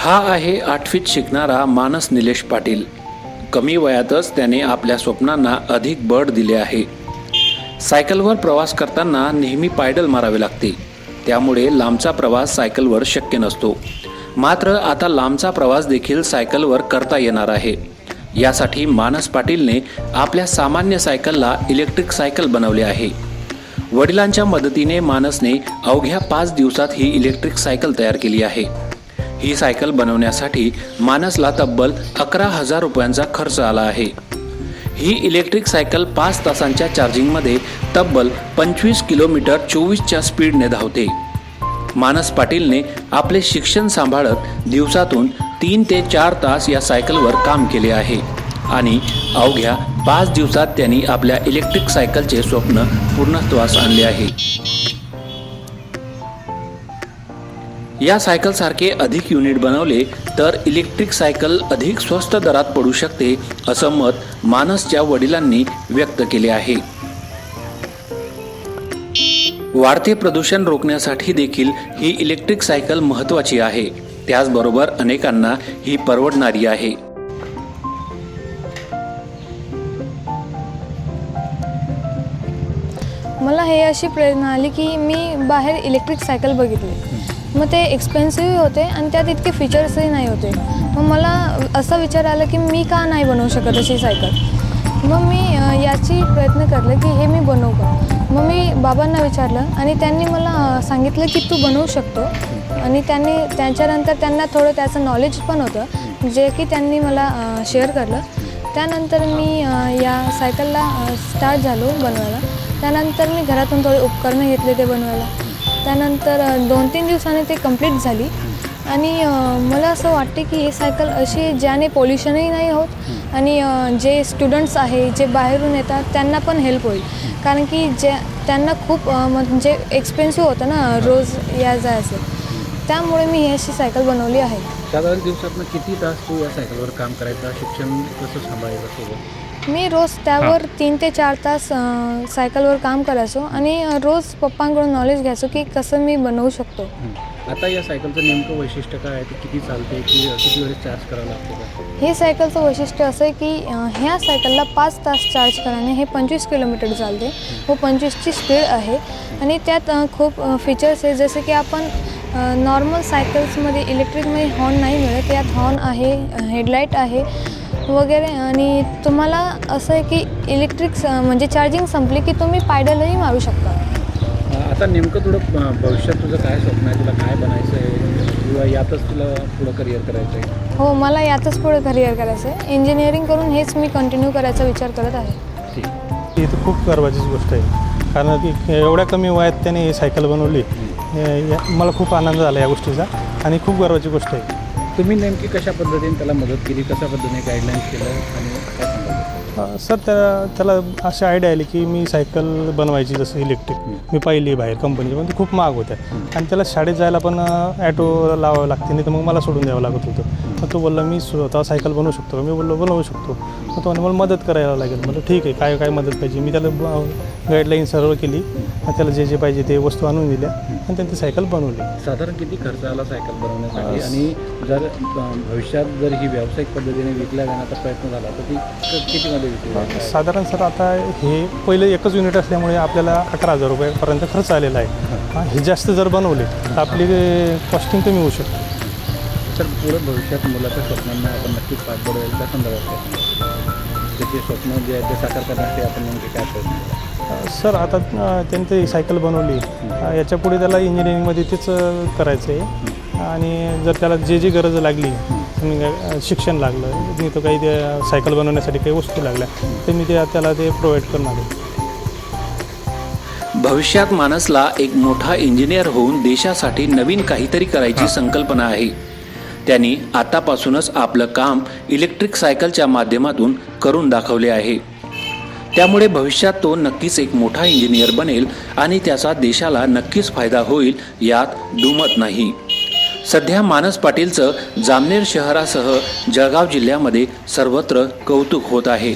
हा आहे आठवीत शिकणारा मानस निलेश पाटील. कमी वयातच त्याने आपल्या स्वप्नांना अधिक बळ दिले आहे. सायकलवर प्रवास करताना नेहमी पायडल मारावे लागते. त्यामुळे लांबचा प्रवास सायकलवर शक्य नसतो. मात्र आता लांबचा प्रवास देखील सायकलवर करता येणार आहे. यासाठी मानस पाटीलने आपल्या सामान्य सायकलला इलेक्ट्रिक सायकल बनवले आहे. वडिलांच्या मदतीने मानसने अवघ्या पाच दिवसात ही इलेक्ट्रिक सायकल तयार केली आहे. ही सायकल बनवण्यासाठी मानसला तब्बल अकरा हजार रुपयांचा खर्च आला आहे. ही इलेक्ट्रिक सायकल पाच तासांच्या चार्जिंगमध्ये तब्बल पंचवीस किलोमीटर चोवीसच्या स्पीडने धावते. मानस पाटीलने आपले शिक्षण सांभाळत दिवसातून तीन ते चार तास या सायकलवर काम केले आहे आणि अवघ्या पाच दिवसात त्यांनी आपल्या इलेक्ट्रिक सायकलचे स्वप्न पूर्णत्वास आणले आहे. या सायकलसारखे अधिक युनिट बनवले तर इलेक्ट्रिक सायकल अधिक स्वस्त दरात पडू शकते असं मत मानसच्या वडिलांनी व्यक्त केले आहे. वाढते प्रदूषण रोखण्यासाठी देखील ही इलेक्ट्रिक सायकल महत्वाची आहे. त्याचबरोबर अनेकांना ही परवडणारी आहे. मला हे अशी प्रेरणा आली की मी बाहेर इलेक्ट्रिक सायकल बघितली. मग ते एक्सपेन्सिव्हही होते आणि त्यात इतके फीचर्सही नाही होते. मग मला असा विचार आला की मी का नाही बनवू शकत अशी सायकल? मग मी याची प्रयत्न करले की हे मी बनवू का? मग मी बाबांना विचारलं आणि त्यांनी मला सांगितलं की तू बनवू शकतो. आणि त्यांनी त्याच्यानंतर त्यांना थोडं त्याचं नॉलेज पण होतं जे की त्यांनी मला शेअर करलं. त्यानंतर मी या सायकलला स्टार्ट झालो बनवायला. त्यानंतर मी घरातून थोडे उपकरणं घेतले ते बनवायला. त्यानंतर दोन तीन दिवसांनी ते कंप्लीट झाली. आणि मला असं वाटते की ही सायकल अशी ज्याने पोल्युशनही नाही होत आणि जे स्टुडंट्स आहे जे बाहेरून येतात त्यांना पण हेल्प होईल. कारण की ज्या त्यांना खूप म्हणजे एक्सपेन्सिव्ह होतं ना रोज या जायचं. त्यामुळे मी ही अशी सायकल बनवली आहे. साधारण दिवसातनं किती तास तू या सायकलवर काम करायचा? शिक्षण कसं सांभाळायचं सोबत? मी रोज त्यावर तीन ते चार तास अ, सायकलवर काम करायचो आणि रोज पप्पांकडून नॉलेज घ्यायचो की कसं मी बनवू शकतो. आता या सायकलचं नेमकं वैशिष्ट्य काय आहे? ते किती चालते की किती वेळेस चार्ज करावं लागतं का? हे सायकलचं वैशिष्ट्य असं आहे की अ, ह्या सायकलला पाच तास चार्ज कराने हे पंचवीस किलोमीटर चालते. व पंचवीसची स्पीड आहे. आणि त्यात अ, खूप फीचर्स आहे. जसे की आपण नॉर्मल सायकल्समध्ये इलेक्ट्रिकमध्ये हॉर्न नाही मिळत. यात हॉर्न आहे हेडलाईट आहे. वगैरे आणि तुम्हाला असं आहे की इलेक्ट्रिक म्हणजे चार्जिंग संपली की तुम्ही पायडलही मारू शकता. आता नेमकं थोडं अं, भविष्यात तुझं काय स्वप्न आहे? तुला काय बनायचं आहे किंवा यातच तुला पुढं करिअर करायचं आहे हो मला यातच पुढे करिअर करायचं आहे इंजिनिअरिंग करून हेच मी कंटिन्यू करायचा विचार करत आहे. ठीक. ही तर खूप गर्वाचीच गोष्ट आहे. कारण की एवढ्या कमी वयात त्याने ही सायकल बनवली. हे- या- मला खूप आनंद झाला या गोष्टीचा. आणि खूप गर्वाची गोष्ट आहे. तुम्ही नेमकी कशा पद्धतीने त्याला मदत केली? कशा पद्धतीने गाईडलाईन्स केलं आणि काय सांगाल? अ, सर त्या त्याला अशी आयडिया आली की मी सायकल बनवायची जसं इलेक्ट्रिक मी पाहिली बाहेर कंपनीची पण ती खूप महाग होत्या. आणि त्याला शाळेत जायला पण ॲटो लावावं लागते नाही तर मग मला सोडून द्यावं लागत होतं. मग तो बोलला मी स्वतः सायकल बनवू शकतो मी बोललो बनवू शकतो. मग तो मला मदत करायला लागेल. म्हटलं ठीक आहे काय काय मदत पाहिजे? मी त्याला गाईडलाईन सर्व केली. आणि त्याला जे जे पाहिजे ते वस्तू आणून दिल्या. आणि त्यांनी ती सायकल बनवली. साधारण किती खर्च आला सायकल बनवण्यासाठी? आणि जर भविष्यात जर ही व्यावसायिक पद्धतीने विकल्या जाण्याचा प्रयत्न झाला तर ती कितीमध्ये विकली साधारण सर आता हे पहिलं एकच युनिट असल्यामुळे आपल्याला अकरा हजार रुपयापर्यंत खर्च आलेला आहे. हा, जास्त जर बनवले तर आपली कॉस्टिंग कमी होऊ शकते. तर पुढे भविष्यात मुलाच्या स्वप्नांना आपण नक्कीच पाठबळ त्या संदर्भात? त्याचे स्वप्न जे आहे ते साकार करण्यासाठी आपण नेमके काय प्रयत्न सर आता त्यांनी ती सायकल बनवली. याच्यापुढे त्याला इंजिनिअरिंगमध्ये तेच करायचं आहे आणि जर त्याला जे जी गरज लागली शिक्षण लागलं मी तो काही त्या सायकल बनवण्यासाठी काही वस्तू लागल्या तर मी त्या त्याला ते प्रोव्हाइड करणार आहे. भविष्यात मानसला एक मोठा इंजिनियर होऊन देशासाठी नवीन काहीतरी करायची संकल्पना आहे. त्यांनी आतापासूनच आपलं काम इलेक्ट्रिक सायकलच्या माध्यमातून करून दाखवले आहे. त्यामुळे भविष्यात तो नक्कीच एक मोठा इंजिनियर बनेल आणि त्याचा देशाला नक्कीच फायदा होईल यात दुमत नाही. सध्या मानस पाटीलचं जामनेर शहरासह जळगाव जिल्ह्यामध्ये सर्वत्र कौतुक होत आहे.